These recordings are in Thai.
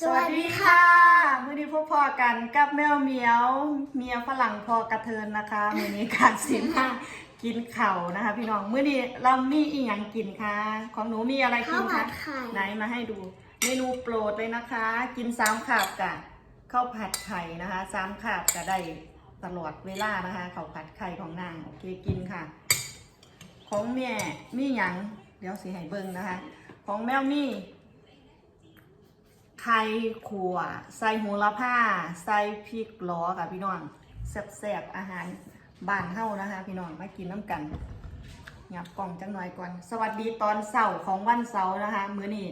สวัสดีค่ะมื่อนี้พบพอกันกับแมวเหมียวเมียฝรั่งพอกระเทินนะคะมื่อนี้การสิมากินเข่าวนะคะ พี่น้องมื่อนี้เรามีอีหยังกินคะของหนูมีอะไรกิข้าวนผัคะดไข่ ไหนมาให้ดูเมนูโปรดเลยนะคะ กินสามขาบกะข้าวผัดไข่นะคะสามขาบกะได้ตลอดเวลานะคะข้าวผัดไข่ของนางโอเคกินค่ะ ของแม่มีหยังเดี๋ยวสิให้เบิ่งนะคะ ของแมวมี ไข่ขัวใส่โหูละผ้า ใส่พริกล้อค่ะพี่น้องแซ่บๆอาหารบ้านเฮานะคะ พี่น้องมากินน้ำกันหยับกล่องจังหน่อยก่อน สวัสดีตอนเสาร์ของวันเสาร์นะคะ มื้อนี้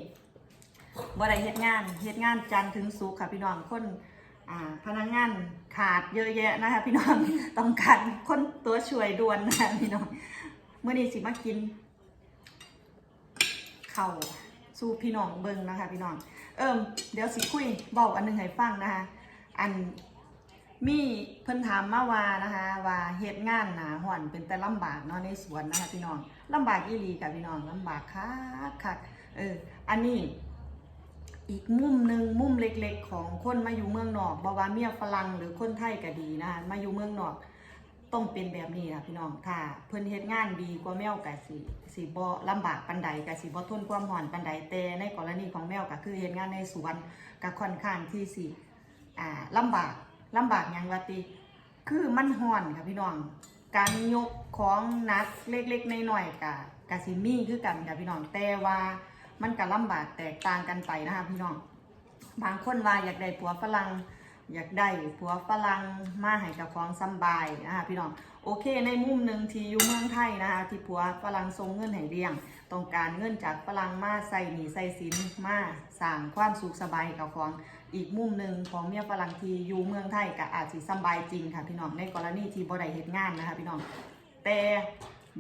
บ่ได้เฮ็ดงานเฮ็ดงานจันทร์ถึงศุกร์ค่ะพี่น้องคนพนักงานขาดเยอะแยะนะคะ พี่น้องต้องการคนตัวช่วยด่วนนะคะพี่น้องเมื้อนี้สิมากินเข่าสู่พี่น้องเบิ่งนะคะ พี่น้อง เอิมเดี๋ยวสิคุยเบาอันหนึ่งให้ฟังนะคะ อันมีเพิ่นถามมาว่านะคะว่าเฮ็ดงานหนาห่อนเป็นแต่ลำบากเนาะในสวนนะคะพี่น้องลำบากอีหลีค่ะพี่น้องลำบากคักคักเอออันนี้อีกมุมหนึ่งมุมเล็กๆ ของคนมาอยู่เมืองนอกบ่ว่าเมียฝรั่งหรือคนไทยก็ดีนะคะมาอยู่เมืองนอก ต้องเป็นแบบนี้นะพี่น้องถ้าเพิ่นเฮ็ดงานดีกว่าแมวก็สิสิบ่ลำบากปานใดก็สิบ่ทนความร้อนปานใดแต่ในกรณีของแมวก็คือเฮ็ดงานในสวนก็ค่อนข้างที่สิอ่าลำบากลำบากหยังว่าติคือมันร้อนค่ะพี่น้อง การยกของนักเล็กๆน้อยๆก็ก็สิมีคือกันค่ะพี่น้องแต่ว่ามันก็ลำบากแตกต่างกันไปนะคะพี่น้อง บางคนว่าอยากได้ผัวฝรั่ง อยากได้ผัวฝรั่งมาให้กับของสบายนะคะพี่น้องโอเค ในมุมหนึ่งที่อยู่เมืองไทยนะคะที่ผัวฝรั่งส่งเงินให้เลี้ยงต้องการเงินจากฝรั่งมาใส่หนีใส่สินมาสร้างความสุขสบายกับของอีกมุมหนึ่งของเมียฝรั่งที่อยู่เมืองไทยก็อาจสิสบายจริงค่ะพี่น้องในกรณีที่บ่ได้เฮ็ดงานนะคะพี่น้องแต่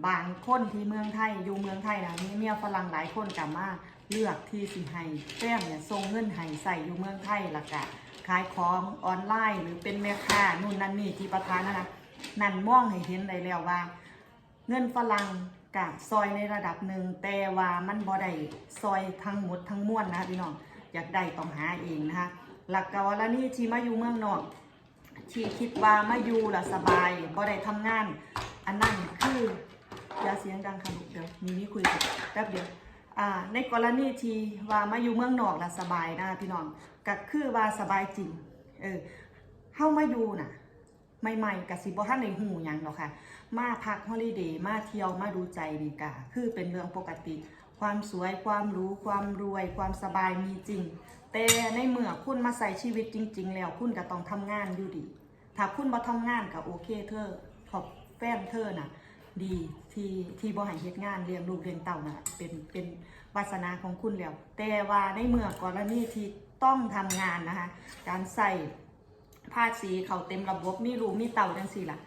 บางคนที่เมืองไทยอยู่เมืองไทยนะมีเมียฝรั่งหลายคนกลับมาเลือกที่สิให้แต้มเนี่ยส่งเงินให้ใส่อยู่เมืองไทยละกะ ขายของออนไลน์ หรือเป็นแม่ค้านู่นนั่นนี่ที่ประธานนะคะนั่นมองให้เห็นได้แล้วว่า เงินฝรั่งกะซอยในระดับหนึ่งแต่ว่ามันบ่ได้ซอยทั้งหมดทั้งมวลนะคะพี่น้องอยากได้ต้องหาเองนะคะหลักกวลนี่ที่มาอยู่เมืองนอกที่คิดว่ามาอยู่ละสบายบ่ได้ทำงาน อันนั้นคืออย่าเสียงดังค่ะลูกเดี๋ยวมีนี่คุยกันแป๊บเดียว ในกรณีที่ว่ามาอยู่เมืองนอกละสบายนะพี่น้องก็คือว่าสบายจริง เออเฮามาอยู่น่ะใหม่ๆกับสิบ่ทันได้หูยังหรอกค่ะ มาพักฮอลิเดย์มาเที่ยวมาดูใจนี่กะคือเป็นเรื่องปกติ ความสวยความรู้ความรวย ความสบายมีจริง แต่ในเมื่อคุณมาใส่ชีวิตจริง ๆ แล้วคุณก็ต้องทำงานอยู่ดี ถ้าคุณบ่ทำงานก็โอเคเธอขอบแฟนเธอน่ะ ดีที่ที่บ่ให้เฮ็ดงานเลี้ยงลูกเลี้ยงเต้าน่ะเป็นเป็นวาสนาของคุณแล้ว แต่ว่าในเมื่อกรณีที่ต้องทำงานนะคะ การใส่ภาษีเขาเต็มระบบมีลูกมีเต้าจังซี่ล่ะ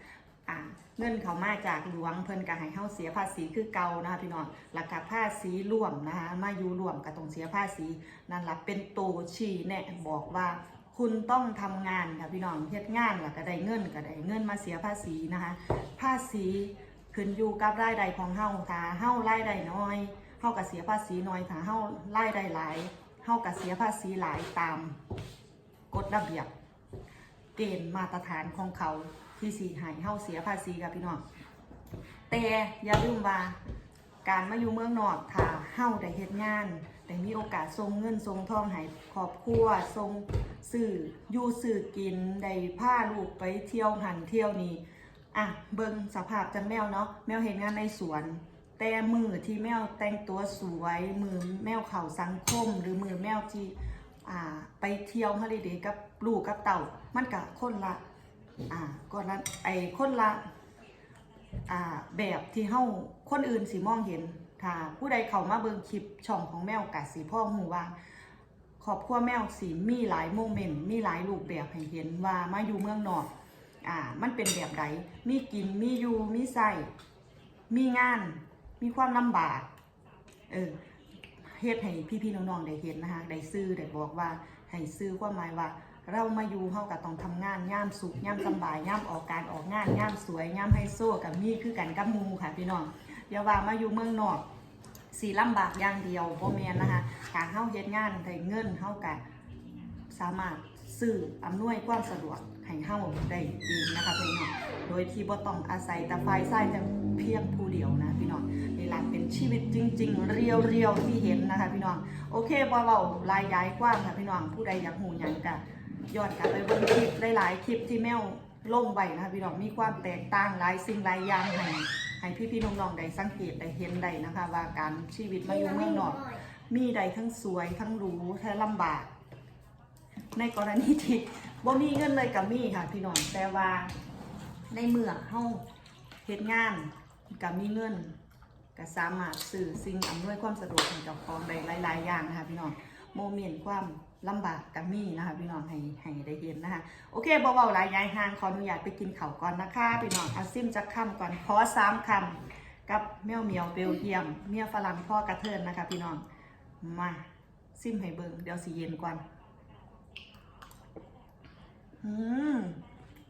อ่าเงินเขามาจากหลวงเพิ่นก็ให้เฮาเสียภาษีคือเก่านะคะพี่น้องหลักกภาษีร่วมนะคะมาอยู่ร่วมก็ต้องเสียภาษีนั่นหละเป็นตัวชี้แนะบอกว่าคุณต้องทำงานค่ะพี่น้องเฮ็ดงานแล้วก็ได้เงินก็ได้เงินมาเสียภาษีนะคะภาษี ขึ้นอยู่กับรายได้ของเฮาถ้าเฮารายได้น้อยเฮาก็เสียภาษีน้อยถ้าเฮารายได้หลายเฮาก็เสียภาษีหลายตามกฎระเบียบ เกณฑ์มาตรฐานของเขาที่สีหายเฮาเสียภาษีค่ะพี่น้องแต่อย่าลืมว่าการมาอยู่เมืองนอกถ้าเฮาได้เฮ็ดงานได้มีโอกาสส่งเงินส่งทองให้ครอบครัวส่งซื้ออยู่ซื้อกินได้พาลูกไปเที่ยวหันเที่ยวนี่ อะเบิ่งสภาพจังแมวเนาะแมวเฮ็ดงานในสวน แต่มือที่แมวแต่งตัวสวยมือแมวเข่าสังคม หรือมือแมวที่อ่าไปเที่ยวฮอลิเดย์กับลูกกับเต่า มันก็คนละอ่าก่อนนั้นไอ้คนละอ่าแบบที่เฮาคนอื่นสิมองเห็นถ้าผู้ใดเข้ามาเบิ่งคลิปช่องของแมวกะสิพ่อหูว่าครอบครัวแมวสิมีหลายโมเมนต์มีหลายรูปแบบให้เห็นว่ามาอยู่เมืองนอก อ่า มันเป็นแบบใดมีกิน มีอยู่ มีใส่มีงาน มีความลำบาก เออเฮ็ดให้พี่ๆน้องๆได้เห็นนะคะ ได้ซื้อได้บอกว่า ให้ซื้อความหมายว่า เรามาอยู่เฮาก็ต้องทำงานย่ามสุขย่ามสำบายย่ามออกการออกงานย่ามสวยย่ามไฮโซกับมีคือกันกับมูค่ะพี่น้องอย่าว่ามาอยู่เมืองนอกสีลำบากอย่างเดียวบ่แม่นนะคะถ้าเฮาเฮ็ดงานได้เงินเฮาก็สามารถ ซื้ออำนวยความสะดวกให้เฮาได้เองนะคะพี่น้องโดยที่บ่ต้องอาศัยแต่ไฟใส้แต่เพียงผู้เดียวนะพี่น้องนี่ล่ะเป็นชีวิตจริง ๆ เรียวๆที่เห็นนะคะพี่น้องโอเคบ่เว้ารายย้ายกว้างค่ะพี่น้องผู้ใดอยากหูหยังก็ย้อนกลับไปเบิ่งคลิปหลายๆคลิปที่แมวลงไว้นะคะพี่น้องมีความแตกต่างหลายสิ่งหลายอย่างให้ให้พี่ๆน้องๆได้สังเกตได้เห็นได้นะคะ ว่าการชีวิตมาอยู่เมืองนอกมีใดทั้งสวยทั้งรู้ทั้งลำบาก ในกรณีที่บ่มีเงินเลยกับมีค่ะพี่น้องแต่ว่าในเมื่อเฮาเฮ็ดงานกับมีเงินก็สามารถซื้อสิ่งอำนวยความสะดวกให้เจ้าของได้หลายๆอย่างนะคะพี่น้องโมเมนต์ความลำบากกับมีนะคะพี่น้องให้ให้ได้เห็นนะคะโอเคบ่เบาหลายยายห่างขออนุญาตไปกินข้าวก่อนนะคะพี่น้องเอาซิมจักคำก่อนขอสามคำกับแมวเมียวเบลเยียม เมียฝรั่งพ่อกระเทินนะคะพี่น้องมาซิมให้เบิงเดี๋ยวสีเย็นก่อน อืม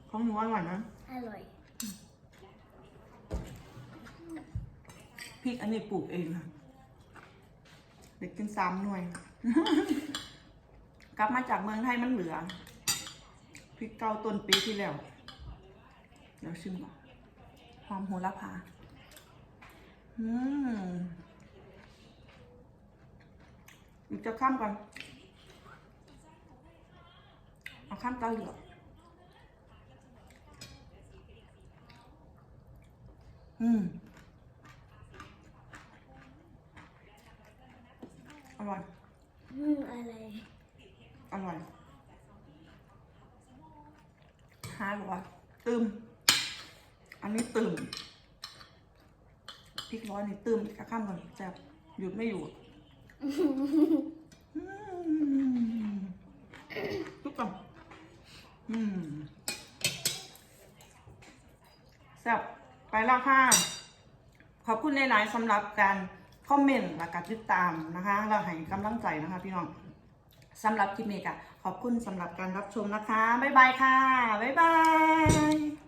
ของหนูอร่อยนะ อร่อย พริกอันนี้ปลูกเองค่ะเด็กกินสามหน่วย กลับมาจากเมืองไทยมันเหลือ พริกเก่าต้นปีที่แล้ว เดี๋ยวชิมก่อน หอมโหระพา อืมอีกจะข้ามก่อนเอาข้ามเกาเหลือ อืมอร่อย อืมอะไร อร่อยฮาบอกว่าตื่มอันนี้ตื่มพริกร้อยนี่ตื่มกระข้ามก่อนจะหยุดไม่อยู่อืมทุกคนอืมแซ่บ ไปแล้วค่ะ ขอบคุณหลายๆสำหรับการคอมเมนต์และการติดตามนะคะเราให้กำลังใจนะคะพี่น้องสำหรับคลิปนี้ค่ะขอบคุณสำหรับการรับชมนะคะ บ๊ายบายค่ะ บ๊ายบาย